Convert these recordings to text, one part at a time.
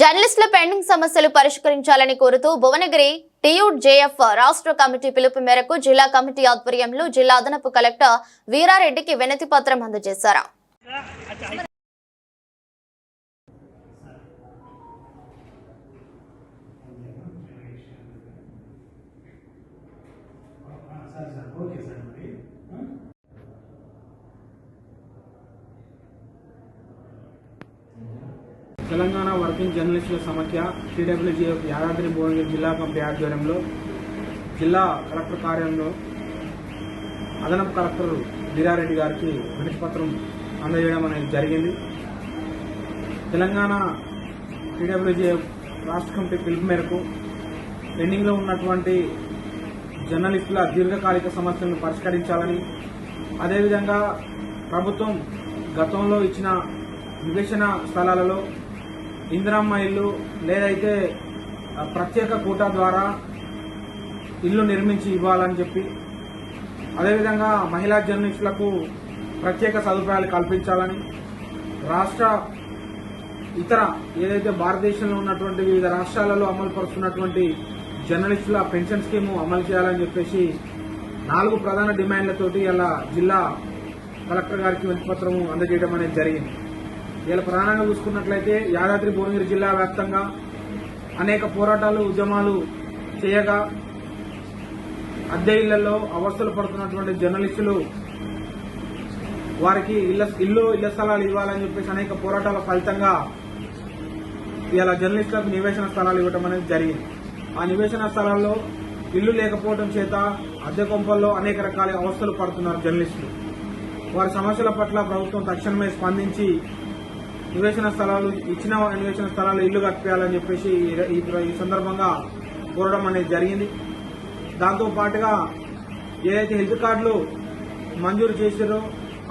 జర్నలిస్టుల పెండింగ్ సమస్యలు పరిష్కరించాలని కోరుతూ భువనగిరి టియుడ్ రాష్ట్ర కమిటీ పిలుపు మేరకు జిల్లా కమిటీ ఆధ్వర్యంలో జిల్లా అదనపు కలెక్టర్ వీరారెడ్డికి వినతి పత్రం అందజేశారు. తెలంగాణ వర్కింగ్ జర్నలిస్టుల సమాఖ్య టీడబ్ల్యూజీఎఫ్ యాదాద్రి భువనగిరి జిల్లా కమిటీ ఆధ్వర్యంలో జిల్లా కలెక్టర్ కార్యాలయంలో అదనపు కలెక్టర్ వీరారెడ్డి గారికి వినతిపత్రం అందజేయడం అనేది జరిగింది. తెలంగాణ టీడబ్ల్యూజీఎఫ్ రాష్ట్ర కమిటీ పిలుపు మేరకు పెండింగ్లో ఉన్నటువంటి జర్నలిస్టుల దీర్ఘకాలిక సమస్యలను పరిష్కరించాలని అదేవిధంగా ప్రభుత్వం గతంలో ఇచ్చిన వివేచన స్థలాలలో ఇందిరమ్మ ఇల్లు లేదైతే ప్రత్యేక కోటా ద్వారా ఇల్లు నిర్మించి ఇవ్వాలని చెప్పి అదేవిధంగా మహిళా జర్నలిస్టులకు ప్రత్యేక సదుపాయాలు కల్పించాలని రాష్ట్ర ఇతర ఏదైతే భారతదేశంలో ఉన్నటువంటి వివిధ రాష్ట్రాలలో అమలు పరుస్తున్నటువంటి జర్నలిస్టుల పెన్షన్ స్కీము అమలు చేయాలని చెప్పేసి నాలుగు ప్రధాన డిమాండ్లతోటి అలా జిల్లా కలెక్టర్ గారికి వినతిపత్రము అందజేయడం అనేది జరిగింది. ఇలా ప్రధానంగా చూసుకున్నట్లయితే యాదాద్రి భువనగిరి జిల్లా వ్యాప్తంగా అనేక పోరాటాలు ఉద్యమాలు చేయగా అద్దె ఇళ్ళలో అవస్థలు పడుతున్నటువంటి జర్నలిస్టులు వారికి ఇళ్ళ ఇల్లు ఇళ్ళ స్థలాలు ఇవ్వాలని చెప్పేసి అనేక పోరాటాల ఫలితంగా ఇలా జర్నలిస్టులకు నివేశన స్థలాలు ఇవ్వడం అనేది జరిగింది. ఆ నివేశన స్థలాల్లో ఇల్లు లేకపోవడం చేత అద్దె కొంపల్లో అనేక రకాల అవస్థలు పడుతున్నారు జర్నలిస్టులు. వారి సమస్యల పట్ల ప్రభుత్వం తక్షణమే స్పందించి నివేశన స్థలాలు ఇచ్చిన నివేశన స్థలాలు ఇల్లు కట్టియాలని చెప్పేసి ఈ- ఈ- సందర్భంగా కోరడం అనేది జరిగింది. దాంతో పాటుగా ఏదైతే హెల్త్ కార్డులు మంజూరు చేశారో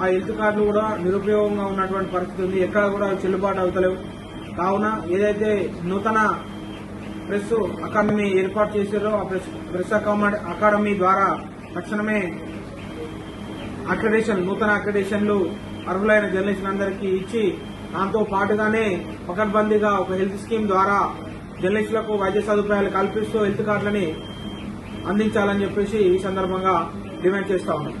ఆ హెల్త్ కార్డులు కూడా నిరుపయోగంగా ఉన్నటువంటి పరిస్థితి ఉంది. ఎక్కడ కూడా చెల్లుబాటు అవుతలేవు. కావున ఏదైతే నూతన ప్రెస్ అకాడమీ ఏర్పాటు చేశారో ఆ ప్రెస్ ప్రెస్ అకాడమీ ద్వారా తక్షణమే అక్రిడేషన్ నూతన అక్రిడేషన్లు అర్హులైన జర్నలిస్టులందరికీ ఇచ్చి దాంతో పాటుగానే పకడ్బందీగా ఒక హెల్త్ స్కీమ్ ద్వారా జర్నలిస్టులకు వైద్య సదుపాయాలు కల్పిస్తూ హెల్త్ కార్డులని అందించాలని చెప్పేసి ఈ సందర్భంగా డిమాండ్ చేస్తా ఉన్నాం.